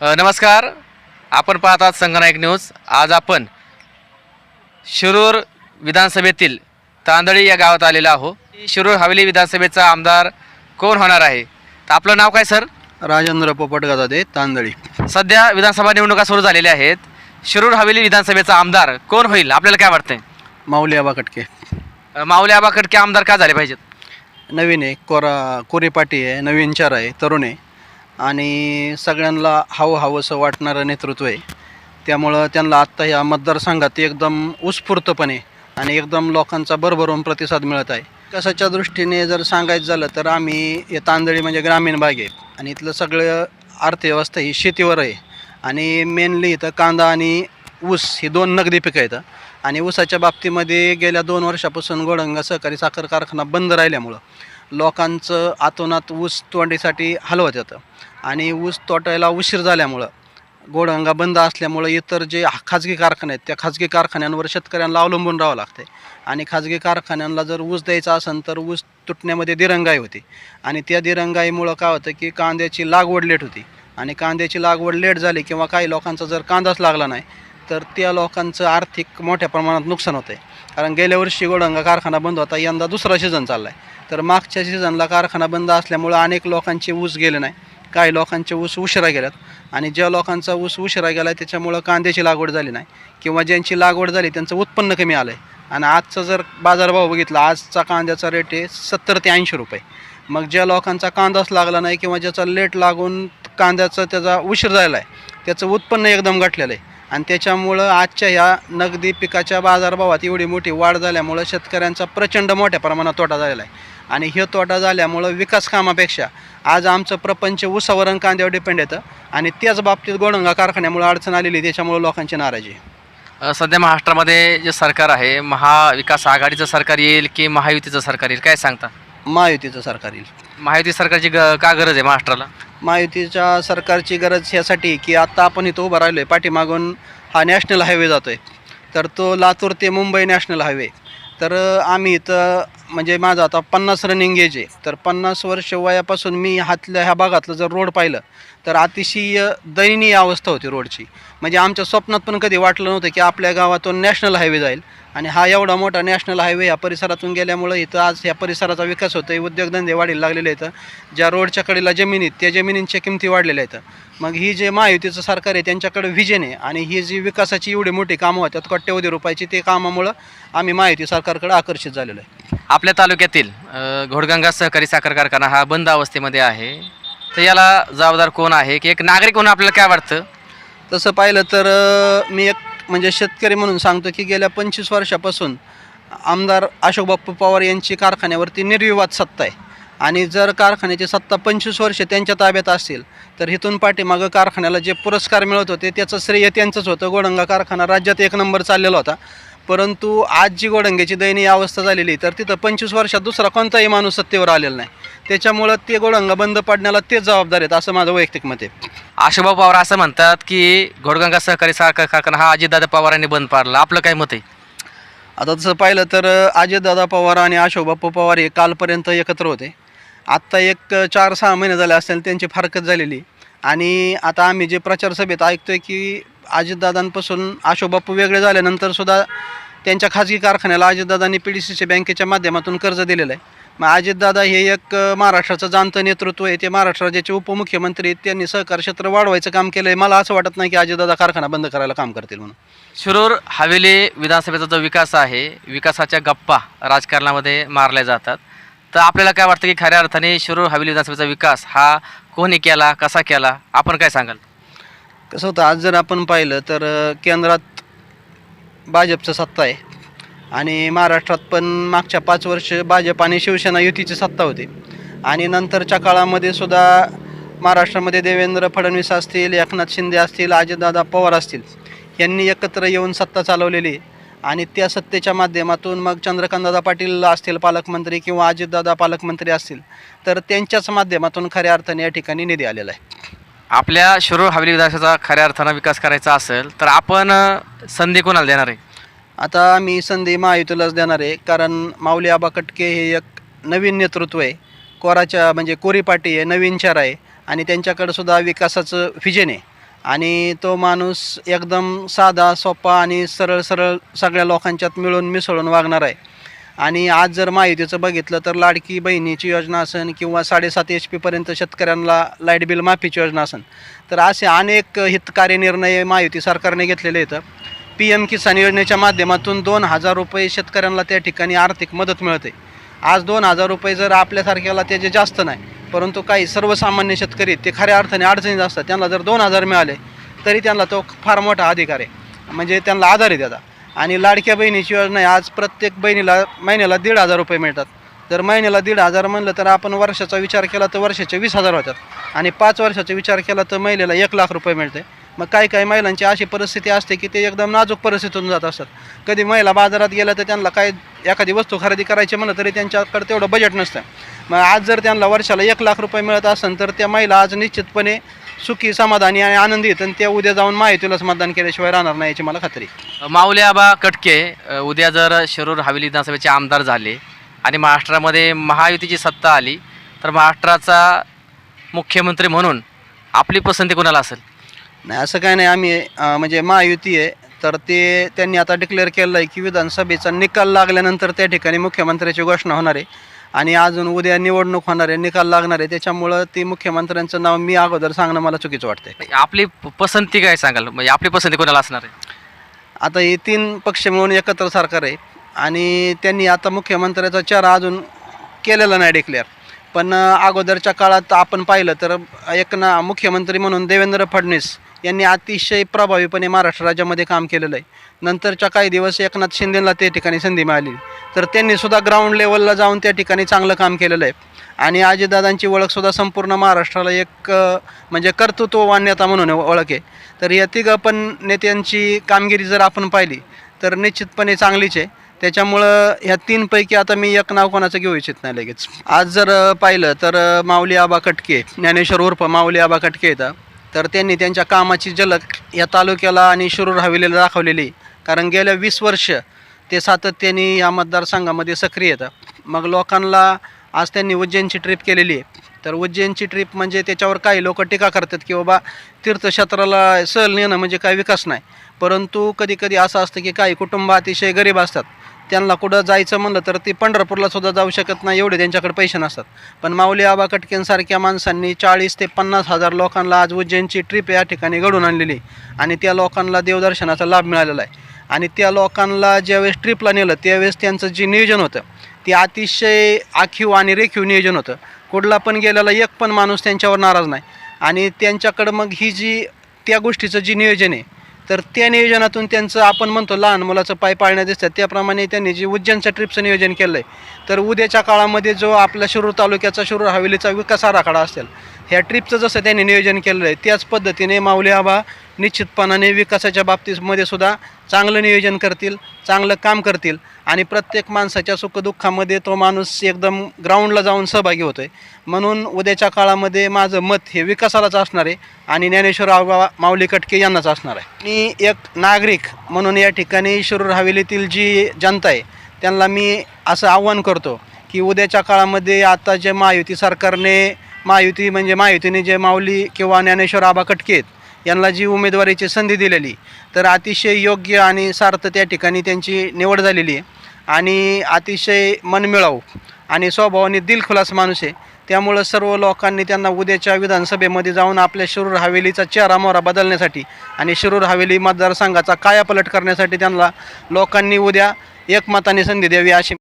नमस्कार. आपण पाहत आहात संगनायक न्यूज. आज आपण शिरूर विधानसभेतील तांदळी या गावात आलेलो आहो शिरूर हवेली विधानसभेचा आमदार कोण होणार आहे? तर आपलं नाव काय सर? राजेंद्र पोपट गजादे तांदळी. सध्या विधानसभा निवडणुका सुरू झालेल्या आहेत. शिरूर हवेली विधानसभेचा आमदार कोण होईल? आपल्याला काय वाटतंय? माऊली आबा कटके अ, माऊली आबा खडके आमदार का झाले पाहिजेत? नवीन आहे कोरा कोरीपाटी आहे नवीन चार आहे तरुण आहे. आणि सगळ्यांना हावहावं असं वाटणारं नेतृत्व आहे. त्यामुळं त्यांना आत्ता ह्या मतदारसंघात एकदम उत्स्फूर्तपणे आणि एकदम लोकांचा भरभरून प्रतिसाद मिळत आहे. कशाच्या दृष्टीने जर सांगायचं झालं तर आम्ही हे तांदळी म्हणजे ग्रामीण भाग आहे आणि इथलं सगळं अर्थव्यवस्था ही शेतीवर आहे. आणि मेनली इथं कांदा आणि ऊस ही दोन नगदी पिकं आहेत. आणि ऊसाच्या बाबतीमध्ये गेल्या दोन वर्षापासून गोडंगा सहकारी साखर कारखाना बंद राहिल्यामुळं लोकांचं आतोनात ऊस तोंडीसाठी हलवत येतं. आणि ऊस तोटायला उशीर झाल्यामुळं गोडंगा बंद असल्यामुळं इतर जे खाजगी कारखाने आहेत त्या खाजगी कारखान्यांवर शेतकऱ्यांना अवलंबून राहावं लागते आणि खाजगी कारखान्यांना जर ऊस द्यायचा असेल तर ऊस तुटण्यामध्ये दिरंगाई होती. आणि त्या दिरंगाईमुळं काय होतं की कांद्याची लागवड लेट होती. आणि कांद्याची लागवड लेट झाली किंवा काही लोकांचा जर कांदाच लागला नाही तर त्या लोकांचं आर्थिक मोठ्या प्रमाणात नुकसान होतं आहे कारण गेल्या वर्षी गोडंगा कारखाना बंद होता यंदा दुसरा सीझन चालला आहे तर मागच्या सीझनला कारखाना बंद असल्यामुळं अनेक लोकांचे ऊस गेले नाही. काही लोकांचे ऊस उशिरा गेल्यात आणि ज्या लोकांचा ऊस उशिरा गेला आहे त्याच्यामुळं कांद्याची लागवड झाली नाही किंवा ज्यांची लागवड झाली त्यांचं उत्पन्न कमी आलं आहे आणि आजचा जर बाजारभाव बघितला आजचा कांद्याचा रेट आहे सत्तर ते ऐंशी रुपये. मग ज्या लोकांचा कांदाच लागला नाही किंवा ज्याचा लेट लागून कांद्याचा त्याचा उशीर झाला आहे त्याचं उत्पन्न एकदम घटलेलं आहे. आणि त्याच्यामुळं आजच्या ह्या नगदी पिकाच्या बाजारभावात एवढी मोठी वाढ झाल्यामुळं शेतकऱ्यांचा प्रचंड मोठ्या प्रमाणात तोटा झालेला आहे. आणि हे तोटा झाल्यामुळं विकास कामापेक्षा आज आमचं प्रपंच ऊसावर आणि कांद्यावर डिपेंड येतं. आणि त्याच बाबतीत गोडंगा कारखान्यामुळे अडचण आलेली आहे, त्याच्यामुळं लोकांची नाराजी आहे. सध्या महाराष्ट्रामध्ये जे सरकार आहे महाविकास आघाडीचं सरकार येईल की महायुतीचं सरकार येईल? काय सांगता? महायुतीचं सरकार येईल. महायुती सरकारची ग का गरज आहे महाराष्ट्राला? महायुतीच्या सरकारची गरज ह्यासाठी की आत्ता आपण इथं उभं राहिलो आहे पाठीमागून हा नॅशनल हायवे जातो आहे तर तो लातूर ते मुंबई नॅशनल हायवे. तर आम्ही इथं म्हणजे माझं आता पन्नास रनिंग एज आहे. तर पन्नास वर्ष वयापासून मी हातल्या ह्या भागातलं जर रोड पाहिलं तर अतिशय दयनीय अवस्था होती रोडची. म्हणजे आमच्या स्वप्नात पण कधी वाटलं नव्हतं की आपल्या गावातून नॅशनल हायवे जाईल. आणि हा एवढा मोठा नॅशनल हायवे या परिसरातून गेल्यामुळं इथं आज ह्या परिसराचा विकास होतो आहे उद्योगधंदे वाढीला लागलेले आहेत. ज्या रोडच्या कडेला जमिनीत त्या जमिनींच्या किमती वाढलेल्या आहेत. मग ही जे महायुतीचं सरकार आहे त्यांच्याकडे व्हिजन आहे. आणि ही जी विकासाची एवढी मोठी कामं होतात कोट्यवधी रुपयाची ते कामामुळं आम्ही महायुती सरकारकडे आकर्षित झालेलो आहे. आपल्या तालुक्यातील अ, घोडगंगा सहकारी साखर कारखाना हा बंद अवस्थेमध्ये आहे. तर याला जबाबदार कोण आहे? की एक नागरिक म्हणून आपल्याला काय वाटतं? तसं पाहिलं तर अ, मी एक म्हणजे शेतकरी म्हणून सांगतो की गेल्या पंचवीस वर्षापासून आमदार अशोक बाप्पू पवार यांची कारखान्यावरती निर्विवाद सत्ता आहे. आणि जर कारखान्याची सत्ता पंचवीस वर्ष त्यांच्या ताब्यात असतील तर इथून पाठीमागं कारखान्याला जे पुरस्कार मिळत होते त्याचं श्रेय त्यांचंच होतं. गोडंगा कारखाना राज्यात एक नंबर चाललेला होता. परंतु आज जी गोडंग्याची दयनीय अवस्था झालेली तर तिथं पंचवीस वर्षात दुसरा कोणताही माणूस सत्तेवर आलेला नाही. त्याच्यामुळं ते गोडंगा बंद पडण्याला तेच जबाबदार आहेत असं माझं वैयक्तिक मत आहे. आशुभाऊ पवार असं म्हणतात की घोडगंगा सहकारी साखर कारखाना हा अजितदादा पवारांनी बंद पाडला. आपलं काय मत आहे? आता तसं पाहिलं तर अजितदादा पवार आणि अशोक बाप्पू पवार हे कालपर्यंत एकत्र होते. आत्ता एक चार सहा महिने झाले असतील त्यांची फारकत झालेली. आणि आता आम्ही जे प्रचार सभेत ऐकतोय की अजितदादांपासून अशोक वेगळे झाल्यानंतर सुद्धा त्यांच्या खाजगी कारखान्याला अजितदादांनी पी डी सी सी बँकेच्या माध्यमातून कर्ज दिलेलं आहे. मग अजितदादा हे एक महाराष्ट्राचं जाणतं नेतृत्व आहे. ते महाराष्ट्र राज्याचे उपमुख्यमंत्री आहेत. त्यांनी सहकार क्षेत्र वाढवायचं काम केलं आहे मला असं वाटत नाही की अजितदादा कारखाना बंद करायला काम करतील म्हणून. शिरूर हवेली विधानसभेचा जो विकास आहे विकासाच्या गप्पा राजकारणामध्ये मारल्या जातात. तर आपल्याला काय वाटतं की खऱ्या अर्थाने शिरूर हवेली विधानसभेचा विकास हा कोणी केला कसा केला? आपण काय सांगाल? कसं होतं आज जर आपण पाहिलं तर केंद्रात भाजपचं सत्ता आहे. आणि महाराष्ट्रात पण मागच्या पाच वर्ष भाजप आणि शिवसेना युतीची सत्ता होती. आणि नंतरच्या काळामध्ये सुद्धा महाराष्ट्रामध्ये देवेंद्र फडणवीस असतील एकनाथ शिंदे असतील अजितदादा पवार असतील यांनी एकत्र येऊन सत्ता चालवलेली आहे. आणि त्या सत्तेच्या माध्यमातून मग चंद्रकांतदादा पाटील असतील पालकमंत्री किंवा अजितदादा पालकमंत्री असतील तर त्यांच्याच माध्यमातून खऱ्या अर्थाने या ठिकाणी निधी आलेला आहे. आपल्या शिरूर हवेली विधानसभेचा खऱ्या अर्थानं विकास करायचा असेल तर आपण संधी कोणाला देणार आहे? आता मी संधी महायुतीलाच देणार आहे कारण माऊली आबा कटके हे एक नवीन नेतृत्व आहे. कोराच्या म्हणजे कोरी पाटी आहे नवीन चार आहे आणि त्यांच्याकडे सुद्धा विकासाचं व्हिजन आहे. आणि तो माणूस एकदम साधा सोपा आणि सरळ सरळ सगळ्या लोकांच्यात मिळून मिसळून वागणार आहे. आणि आज जर माहितीचं बघितलं तर लाडकी बहिणीची योजना असेल किंवा साडेसात एच पीपर्यंत शेतकऱ्यांना लाइट बिल माफीची योजना असेल तर असे अनेक हितकारी निर्णय माहिती सरकारने घेतलेले आहेत. पी एम किसान योजनेच्या माध्यमातून दोन हजार रुपये शेतकऱ्यांना त्या ठिकाणी आर्थिक मदत मिळते. आज दोन हजार रुपये जर आपल्यासारख्याला त्याचे जास्त नाही परंतु काही सर्वसामान्य शेतकरी ते खऱ्या अर्थाने अडचणीत असतात त्यांना जर दोन हजार मिळाले तरी त्यांना तो फार मोठा अधिकार आहे. म्हणजे त्यांना आधार आहे त्याचा. आणि लाडक्या बहिणीची योजना आहे आज प्रत्येक बहिणीला महिन्याला दीड हजार रुपये मिळतात. जर महिन्याला दीड हजार म्हणलं तर आपण वर्षाचा विचार केला तर वर्षाचे वीस हजार होतात. आणि पाच वर्षाचा विचार केला तर महिलेला एक लाख रुपये मिळते. मग काही काही महिलांची अशी परिस्थिती असते की ते एकदम नाजूक परिस्थितीतून जात असतात. कधी महिला बाजारात गेल्या तर त्यांना काय एखादी वस्तू खरेदी करायची म्हणलं तरी त्यांच्याकडे तेवढं बजेट नसतं. मग आज जर त्यांना वर्षाला एक लाख रुपये मिळत असेल तर त्या महिला आज निश्चितपणे सुखी समाधानी आणि आनंदी आहेत. आणि त्या उद्या जाऊन माहितीलाच मतदान केल्याशिवाय राहणार नाही याची मला खात्री आहे. माऊली आबा कटके अ, उद्या जर शिरूर हवेली विधानसभेचे आमदार झाले आणि महाराष्ट्रामध्ये महायुतीची सत्ता आली तर महाराष्ट्राचा मुख्यमंत्री म्हणून आपली पसंती कोणाला असेल? नाही असं काय नाही. आम्ही अं, म्हणजे महायुती आहे. तर ते त्यांनी आता डिक्लेअर केलं आहे की विधानसभेचा निकाल लागल्यानंतर त्या ठिकाणी मुख्यमंत्र्याची घोषणा होणार आहे. आणि अजून उद्या निवडणूक होणार आहे निकाल लागणार आहे त्याच्यामुळं ते मुख्यमंत्र्यांचं नाव मी अगोदर सांगणं मला चुकीचं वाटतंय. आपली प- पसंती काय सांगाल? म्हणजे आपली पसंती कोणाला असणार आहे? आता हे तीन पक्ष मिळून एकत्र सरकार आहे आणि त्यांनी आता मुख्यमंत्र्याचा चेहरा अजून केलेला नाही डिक्लेअर पण अगोदरच्या काळात आपण पाहिलं तर एक ना मुख्यमंत्री म्हणून देवेंद्र फडणवीस यांनी अतिशय प्रभावीपणे महाराष्ट्र राज्यामध्ये काम केलेलं आहे. नंतरच्या काही दिवस एकनाथ शिंदेला त्या ठिकाणी संधी मिळाली. तर त्यांनीसुद्धा ग्राउंड लेवलला जाऊन त्या ठिकाणी चांगलं काम केलेलं आहे. आणि आजीदादांची ओळखसुद्धा संपूर्ण महाराष्ट्राला एक म्हणजे कर्तृत्ववान नेता म्हणून ओळख आहे. तर या तिघं पण नेत्यांची कामगिरी जर आपण पाहिली तर निश्चितपणे चांगलीच आहे. त्याच्यामुळं ह्या तीनपैकी आता मी एक नाव कोणाचं घेऊ इच्छित नाही लगेच. आज जर पाहिलं तर माऊली आबा कटके ज्ञानेश्वर उर्फ माऊली आबा कटके येतं तर त्यांनी त्यांच्या कामाची झलक या तालुक्याला आणि शिरूर हवेलीला दाखवलेली. कारण गेल्या वीस वर्ष ते सातत्याने या मतदारसंघामध्ये सक्रिय येतं मग लोकांना आज त्यांनी उज्जैनची ट्रिप केलेली आहे. तर उज्जैनची ट्रिप म्हणजे त्याच्यावर काही लोक टीका करतात की बाबा तीर्थक्षेत्राला सहल नेणं म्हणजे काय विकास नाही. परंतु कधी कधी असं असतं की काही कुटुंब अतिशय गरीब असतात. त्यांना कुठं जायचं म्हणलं तर ते पंढरपूरला सुद्धा जाऊ शकत नाही एवढे त्यांच्याकडे पैसे नसतात. पण माऊली आबा कटकेंसारख्या माणसांनी चाळीस ते पन्नास हजार लोकांना आज उज्जैनची ट्रिप या ठिकाणी घडून आणलेली आणि त्या लोकांना देवदर्शनाचा लाभ मिळालेला आहे. आणि त्या लोकांना ज्यावेळेस ट्रिपला नेलं त्यावेळेस त्यांचं जे नियोजन होतं ते अतिशय आखीव आणि रेखीव नियोजन होतं. कुठला पण गेलेला एक पण माणूस त्यांच्यावर नाराज नाही. आणि त्यांच्याकडं मग ही जी त्या गोष्टीचं जे नियोजन आहे तर त्या नियोजनातून त्यांचं आपण म्हणतो लहान मुलाचं पाय पाळण्यात दिसतात. त्याप्रमाणे त्यांनी जे उज्जैनच्या ट्रिपचं नियोजन केलं आहे तर उद्याच्या काळामध्ये जो आपल्या शिरूर तालुक्याचा शिरूर हवेलीचा विकास आराखडा असेल ह्या ट्रिपचं जसं त्यांनी नियोजन केलं आहे त्याच पद्धतीने माऊली आबा निश्चितपणाने विकासाच्या बाबतीमध्ये सुद्धा चांगलं नियोजन करतील चांगलं काम करतील आणि प्रत्येक माणसाच्या सुखदुःखामध्ये तो माणूस एकदम ग्राउंडला जाऊन सहभागी होतो आहे म्हणून उद्याच्या काळामध्ये माझं मत हे विकासालाच असणार आहे आणि ज्ञानेश्वर आबा माऊली कटके यांनाच असणार आहे. मी एक नागरिक म्हणून या ठिकाणी शिरूर हवेलीतील जी जनता आहे त्यांना मी असं आव्हान करतो की उद्याच्या काळामध्ये आता जे महायुती सरकारने महायुती म्हणजे महायुतीने जे माऊली किंवा ज्ञानेश्वर आबा कटकेत यांना जी उमेदवारीची संधी दिलेली तर अतिशय योग्य आणि सार्थ त्या ठिकाणी त्यांची निवड झालेली आहे. आणि अतिशय मनमिळावू आणि स्वभावाने दिलखुलास माणूस आहे. त्यामुळं सर्व लोकांनी त्यांना उद्याच्या विधानसभेमध्ये जाऊन आपल्या शिरूर हवेलीचा चेहरा मोहरा बदलण्यासाठी आणि शिरूर हवेली मतदारसंघाचा कायापलट करण्यासाठी त्यांना लोकांनी उद्या एकमताने संधी द्यावी अशी